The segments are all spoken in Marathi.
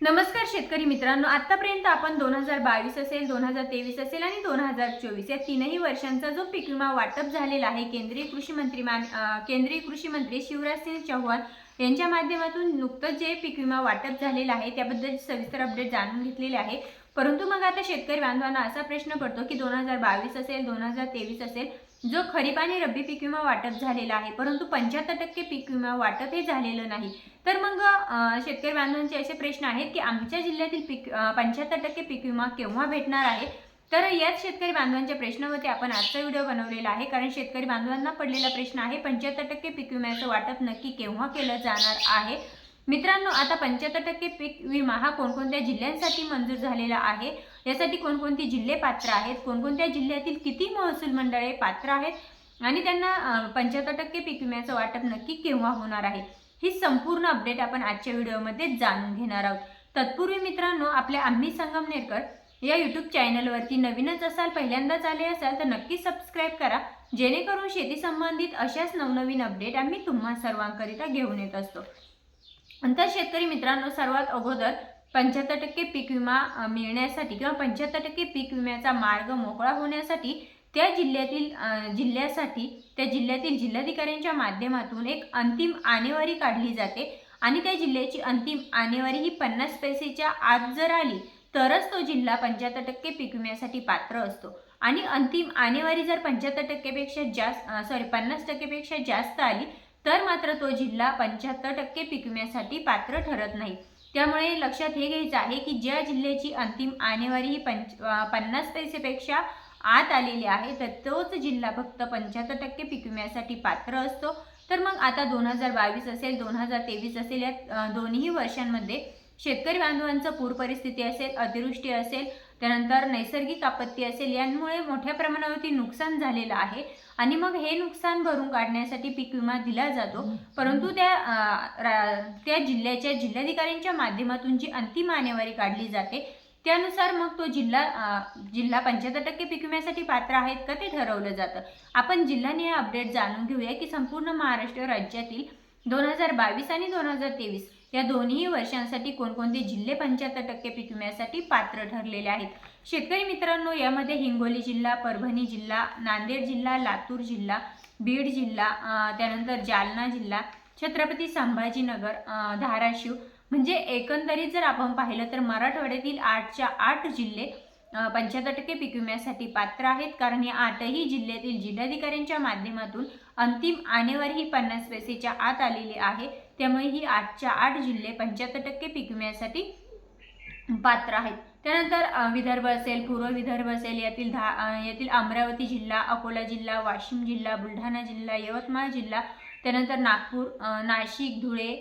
नमस्कार शेतकरी मित्रांनो आतापर्यंत आपण दोन हजार बावीस असेल दोन हजार तेवीस असेल आणि दोन हजार चोवीस या तीनही वर्षांचा जो पीक विमा वाटप झालेला आहे केंद्रीय कृषी मंत्री मान केंद्रीय कृषी मंत्री शिवराज सिंग चौहान यांच्या माध्यमातून नुकतंच जे पीक विमा वाटप झालेलं आहे त्याबद्दल सविस्तर अपडेट जाणून घेतलेले आहे. परंतु मग आता शेतकरी बांधवांना असा प्रश्न पडतो की दोन हजार बावीस असेल दोन हजार तेवीस असेल जो खरीप आणि रब्बी पीक विमा वाटप झालेला आहे परंतु पंच्याहत्तर टक्के पीक विमा वाटप हे झालेलं नाही. तर मग शेतकरी बांधवांचे असे प्रश्न आहेत की आमच्या जिल्ह्यातील पीक पंच्याहत्तर टक्के पीक विमा केव्हा भेटणार आहे? तर याच शेतकरी बांधवांच्या प्रश्नावरती आपण आजचा व्हिडिओ बनवलेला आहे कारण शेतकरी बांधवांना पडलेला प्रश्न आहे पंच्याहत्तर टक्के पीक विम्याचं वाटप नक्की केव्हा केलं जाणार आहे? मित्रांनो आता पंच्याहत्तर टक्के पीक विमा हा कोणकोणत्या जिल्ह्यांसाठी मंजूर झालेला आहे? यासाठी कोणकोणती जिल्हे पात्र आहेत? कोणकोणत्या जिल्ह्यातील किती महसूल मंडळे पात्र आहेत? आणि त्यांना पंच्याहत्तर टक्के पीक विम्याचं वाटप नक्की केव्हा होणार आहे? ही संपूर्ण अपडेट आपण आजच्या व्हिडिओमध्ये जाणून घेणार आहोत. तत्पूर्वी मित्रांनो आपल्या आम्ही संगमनेरकर या यूट्यूब चॅनलवरती नवीनच असाल पहिल्यांदाच आले असाल तर नक्की सबस्क्राईब करा. जेणेकरून शेती संबंधित अशाच नवनवीन अपडेट आम्ही तुम्हा सर्वांकरिता घेऊन येत असतो. तर शेतकरी मित्रांनो सर्वात अगोदर पंच्याहत्तर टक्के पीक विमा मिळण्यासाठी किंवा पंच्याहत्तर टक्के पीक विम्याचा मार्ग मोकळा होण्यासाठी त्या जिल्ह्यातील जिल्ह्यासाठी त्या जिल्ह्यातील जिल्हाधिकाऱ्यांच्या माध्यमातून एक अंतिम आणेवारी काढली जाते आणि त्या जिल्ह्याची अंतिम आणेवारी ही पन्नास पैसेच्या आत जर आली तरच तो जिल्हा पंच्याहत्तर टक्के पीक विम्यासाठी पात्र असतो. आणि अंतिम आणेवारी जर पंच्याहत्तर टक्केपेक्षा जास्त सॉरी पन्नास टक्केपेक्षा जास्त आली तर मात्र तो जिल्हा पंच्याहत्तर टक्के पिकविण्यासाठी पात्र ठरत नाही. त्यामुळे लक्षात हे घ्यायचं आहे की ज्या जिल्ह्याची अंतिम आणेवारी ही पंच पन्नास पैसेपेक्षा आत आलेली आहे तर तोच जिल्हा फक्त पंच्याहत्तर टक्के पिकविण्यासाठी पात्र असतो. तर मग आता दोन हजार बावीस असेल दोन हजार तेवीस असेल या दोन्ही वर्षांमध्ये शेतकरी बांधवांचं पूर परिस्थिती असेल अतिवृष्टी असेल त्यानंतर नैसर्गिक आपत्ती असेल यांमुळे मोठ्या प्रमाणावरती नुकसान झालेलं आहे. आणि मग हे नुकसान भरून काढण्यासाठी पीक विमा दिला जातो. परंतु त्या त्या जिल्ह्याच्या जिल्हाधिकाऱ्यांच्या माध्यमातून जी अंतिम आणेवारी काढली जाते त्यानुसार मग तो जिल्हा जिल्हा पंच्याहत्तर टक्के पीक विम्यासाठी पात्र आहेत का ते ठरवलं जातं. आपण जिल्हानिहाय अपडेट जाणून घेऊया की संपूर्ण महाराष्ट्र राज्यातील दोन हजार बावीस आणि दोन हजार तेवीस या दोन्ही वर्षांसाठी कोणकोणते जिल्हे पंच्याहत्तर टक्के पीक विम्यासाठी पात्र ठरलेले आहेत? शेतकरी मित्रांनो यामध्ये हिंगोली जिल्हा परभणी जिल्हा नांदेड जिल्हा लातूर जिल्हा बीड जिल्हा त्यानंतर जालना जिल्हा छत्रपती संभाजीनगर धाराशिव. म्हणजे एकंदरीत जर आपण पाहिलं तर मराठवाड्यातील आठच्या आठ जिल्हे पंच्याहत्तर टक्के पीक विम्यासाठी पात्र आहेत. कारण या आठही जिल्ह्यातील जिल्हाधिकाऱ्यांच्या माध्यमातून अंतिम आणेवारी ही पन्नास पैसेच्या आत आलेली आहे. त्यामुळे ही आठच्या आठ जिल्हे पंच्याहत्तर टक्के पीक विम्यासाठी पात्र आहेत. त्यानंतर विदर्भ असेल पूर्व विदर्भ असेल यातील धा यातील अमरावती जिल्हा अकोला जिल्हा वाशिम जिल्हा बुलढाणा जिल्हा यवतमाळ जिल्हा त्यानंतर नागपूर नाशिक धुळे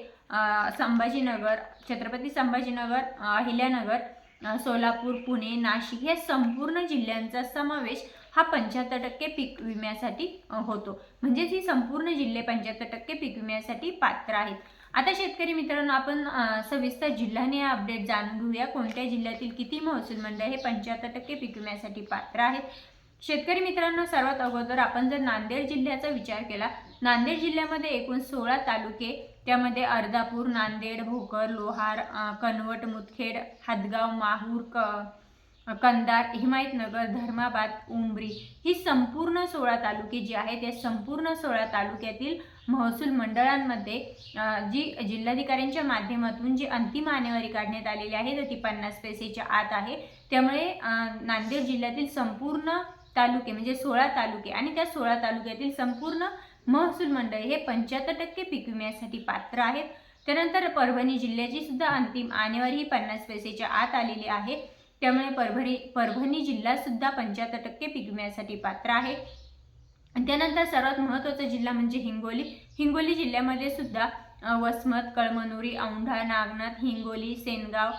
संभाजीनगर छत्रपती संभाजीनगर अहिल्यानगर सोलापूर पुणे नाशिक हे संपूर्ण जिल्ह्यांचा समावेश हा पंच्याहत्तर टक्के पीक विम्यासाठी होतो. म्हणजेच ही संपूर्ण जिल्हे पंच्याहत्तर टक्के पीक विम्यासाठी पात्र आहेत. आता शेतकरी मित्रांनो आपण सविस्तर जिल्ह्याने अपडेट जाणून घेऊया. कोणत्या जिल्ह्यातील किती महसूल मंडळ हे पंच्याहत्तर टक्के पीक विम्यासाठी पात्र आहेत? शेतकरी मित्रांनो सर्वात अगोदर आपण जर नांदेड जिल्ह्याचा विचार केला नांदेड जिल्ह्यामध्ये एकूण सोळा तालुके त्यामध्ये अर्धापूर नांदेड भोकर लोहार कनवट मुदखेड हादगाव माहूर क कंदार हिमायतनगर धर्माबाद उंबरी ही संपूर्ण सोळा तालुके जी आहेत या संपूर्ण सोळा तालुक्यातील महसूल मंडळांमध्ये जी जिल्हाधिकाऱ्यांच्या माध्यमातून जी अंतिम आणेवारी काढण्यात आलेली आहे तर ती पन्नास पैसेच्या आत आहे. त्यामुळे नांदेड जिल्ह्यातील संपूर्ण तालुके म्हणजे सोळा तालुके आणि त्या सोळा तालुक्यातील संपूर्ण महसूल मंडळ हे पंच्याहत्तर टक्के पीक विम्यासाठी पात्र आहेत. त्यानंतर परभणी जिल्ह्याची सुद्धा अंतिम आणेवारी ही पन्नास पैसेच्या आत आलेली आहे. त्यामुळे परभणी परभणी जिल्हा सुद्धा पंच्याहत्तर टक्के पीक विम्यासाठी पात्र आहे. त्यानंतर सर्वात महत्त्वाचा जिल्हा म्हणजे हिंगोली. हिंगोली जिल्ह्यामध्ये सुद्धा वसमत कळमनुरी औंढा नागनाथ हिंगोली सेनगाव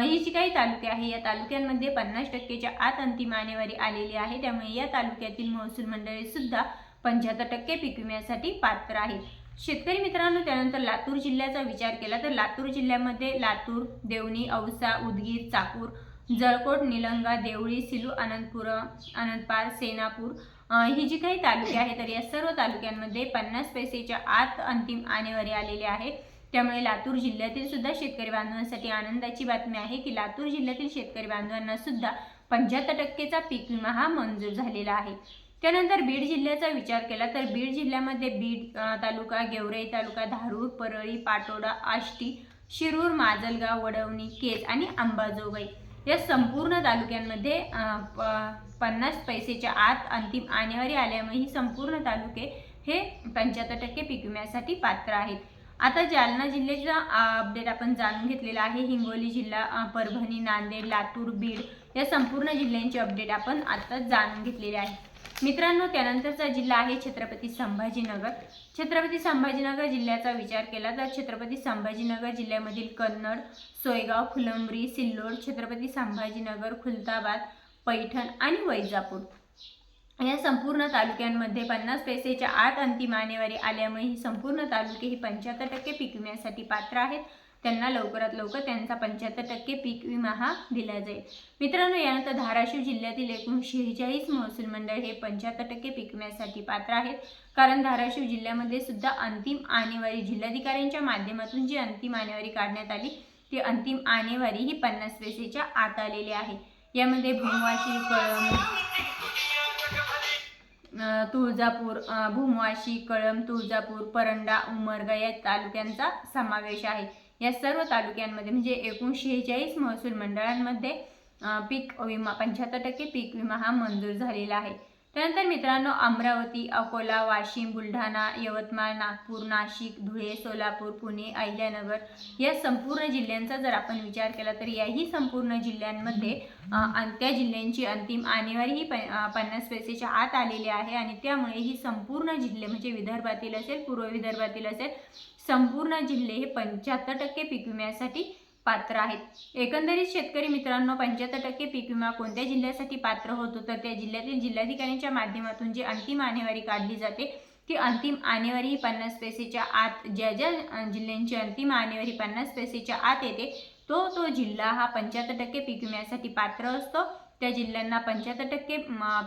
ही जी काही तालुके आहे या तालुक्यांमध्ये पन्नास टक्केच्या आत अंतिम आणेवारी आलेली आहे. त्यामुळे या तालुक्यातील महसूल मंडळे सुद्धा पंच्याहत्तर टक्के पीक विम्यासाठी पात्र आहेत शेतकरी मित्रांनो त्यानंतर लातूर जिल्ह्याचा विचार केला तर लातूर जिल्ह्यामध्ये लातूर देवणी औसा उदगीर चाकूर जळकोट निलंगा देवळी सिलू अनंतपुर अनंतपार सेनापूर ही जी काही तालुके आहेत तर या सर्व तालुक्यांमध्ये पन्नास पैसेच्या आत अंतिम आणेवारी आलेली आहे. त्यामुळे लातूर जिल्ह्यातील सुद्धा शेतकरी बांधवांसाठी आनंदाची बातमी आहे की लातूर जिल्ह्यातील शेतकरी बांधवांना सुद्धा पंच्याहत्तर टक्केचा पीक विमा हा मंजूर झालेला आहे. त्यानंतर बीड जिल्ह्याचा विचार केला तर बीड जिल्ह्यामध्ये बीड तालुका गेवराई तालुका धारूर परळी पाटोडा आष्टी शिरूर माजलगाव वडवणी केज आणि अंबाजोगाई या संपूर्ण तालुक्यांमध्ये प- पन्नास पैसेच्या आत अंतिम आणेवारी आल्यामुळे ही संपूर्ण तालुके हे पंच्याहत्तर टक्के पीक विम्यासाठी पात्र आहेत. आता जालना जिल्ह्याचा अपडेट आपण जाणून घेतलेला आहे. हिंगोली जिल्हा परभणी नांदेड लातूर बीड या संपूर्ण जिल्ह्यांचे अपडेट आपण आता जाणून घेतलेले आहे. मित्रांनो त्यानंतरचा जिल्हा आहे छत्रपती संभाजीनगर. छत्रपती संभाजीनगर जिल्ह्याचा विचार केला तर छत्रपती संभाजीनगर जिल्ह्यामधील कन्नड सोयगाव फुलंब्री सिल्लोड छत्रपती संभाजीनगर खुलताबाद पैठण आणि वैजापूर. या संपूर्ण तालुक्यांमध्ये पन्नास पैसेच्या आत अंतिम आणेवारी आल्यामुळे ही संपूर्ण तालुके ही पंच्याहत्तर टक्के पिकविण्यासाठी पात्र आहेत. त्यांना लवकरात लवकर त्यांचा पंच्याहत्तर टक्के पीक विमा हा दिला जाईल. मित्रांनो यानंतर धाराशिव जिल्ह्यातील एकूण शेहेचाळीस महसूल मंडळ हे पंच्याहत्तर टक्के पीक विम्यासाठी पात्र आहेत. कारण धाराशिव जिल्ह्यामध्ये सुद्धा अंतिम आणेवारी जिल्हाधिकाऱ्यांच्या माध्यमातून जी अंतिम आणेवारी काढण्यात आली ती अंतिम आणेवारी ही पन्नास पैसेच्या आत आलेली आहे. यामध्ये भूमवाशी कळम तुळजापूर भूमवाशी कळम तुळजापूर परंडा उमरगा या तालुक्यांचा समावेश आहे. या सर्व तालुक्यांमध्ये म्हणजे एकूण शेहेचाळीस महसूल मंडळांमध्ये पीक विमा पंच्याहत्तर टक्के पीक विमा हा मंजूर झालेला आहे. त्यानंतर मित्रांनो अमरावती अकोला वाशिम बुलढाणा यवतमाळ नागपूर नाशिक धुळे सोलापूर पुणे अहिल्यानगर या संपूर्ण जिल्ह्यांचा जर आपण विचार केला तर याही संपूर्ण जिल्ह्यांमध्ये त्या जिल्ह्यांची अंतिम आणेवारी ही प पन्नास पैसेच्या आत आलेली आहे आणि त्यामुळे ही संपूर्ण जिल्हे म्हणजे विदर्भातील असेल पूर्व विदर्भातील असेल संपूर्ण जिल्हे हे पंच्याहत्तर टक्के पीक विम्यासाठी पात्र आहेत. एकंदरीत शेतकरी मित्रांनो पंच्याहत्तर टक्के पीक विमा कोणत्या जिल्ह्यासाठी पात्र होतो? तर त्या जिल्ह्यातील जिल्हाधिकाऱ्यांच्या माध्यमातून जी अंतिम आणेवारी काढली जाते ती अंतिम आणेवारी ही पन्नास पैसेच्या आत ज्या ज्या जिल्ह्यांची अंतिम आणेवारी पन्नास पैसेच्या आत येते तो तो जिल्हा हा पंच्याहत्तर टक्के पीक विम्यासाठी पात्र असतो. त्या जिल्ह्यांना पंच्याहत्तर टक्के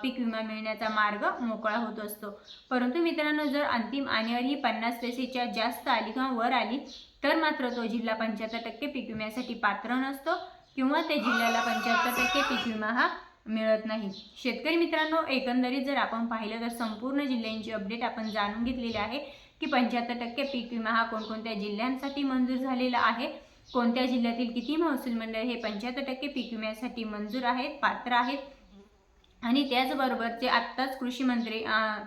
पीक विमा मिळण्याचा मार्ग मोकळा होत असतो. परंतु मित्रांनो जर अंतिम आणेवारी ही पन्नास पैसेच्या जास्त आली किंवा वर आली तर मात्र तो जिल्हा पंच्याहत्तर टक्के पीक विम्यासाठी पात्र नसतो किंवा ते जिल्ह्याला पंच्याहत्तर टक्के पीक विमा हा मिळत नाही. शेतकरी मित्रांनो एकंदरीत जर आपण पाहिलं तर संपूर्ण जिल्ह्यांची अपडेट आपण जाणून घेतलेली आहे की पंच्याहत्तर टक्के पीक विमा हा कोणकोणत्या जिल्ह्यांसाठी मंजूर झालेला आहे? कोणत्या जिल्ह्यातील किती महसूल मंडळ हे पंच्याहत्तर टक्के पीक विम्यासाठी मंजूर आहेत पात्र आहेत? आणि त्याचबरोबर जे आत्ताच कृषी मंत्री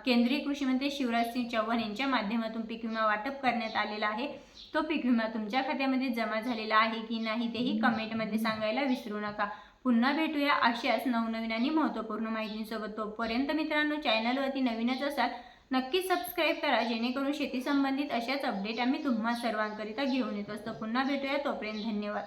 केंद्रीय कृषी मंत्री शिवराज सिंग चौहान यांच्या माध्यमातून पीक विमा वाटप करण्यात आलेला आहे. तो पीक विमा तुमच्या खात्यामध्ये जमा झालेला आहे की नाही तेही कमेंटमध्ये सांगायला विसरू नका. पुन्हा भेटूया अशाच नवनवीन आणि महत्त्वपूर्ण माहितींसोबत. तोपर्यंत मित्रांनो चॅनलवरती नवीनच असाल नक्की सबस्क्राईब करा जेणेकरून शेती संबंधित अशाच अपडेट आम्ही तुम्हा सर्वांकरिता घेऊन येत असतो. पुन्हा भेटूया तोपर्यंत धन्यवाद.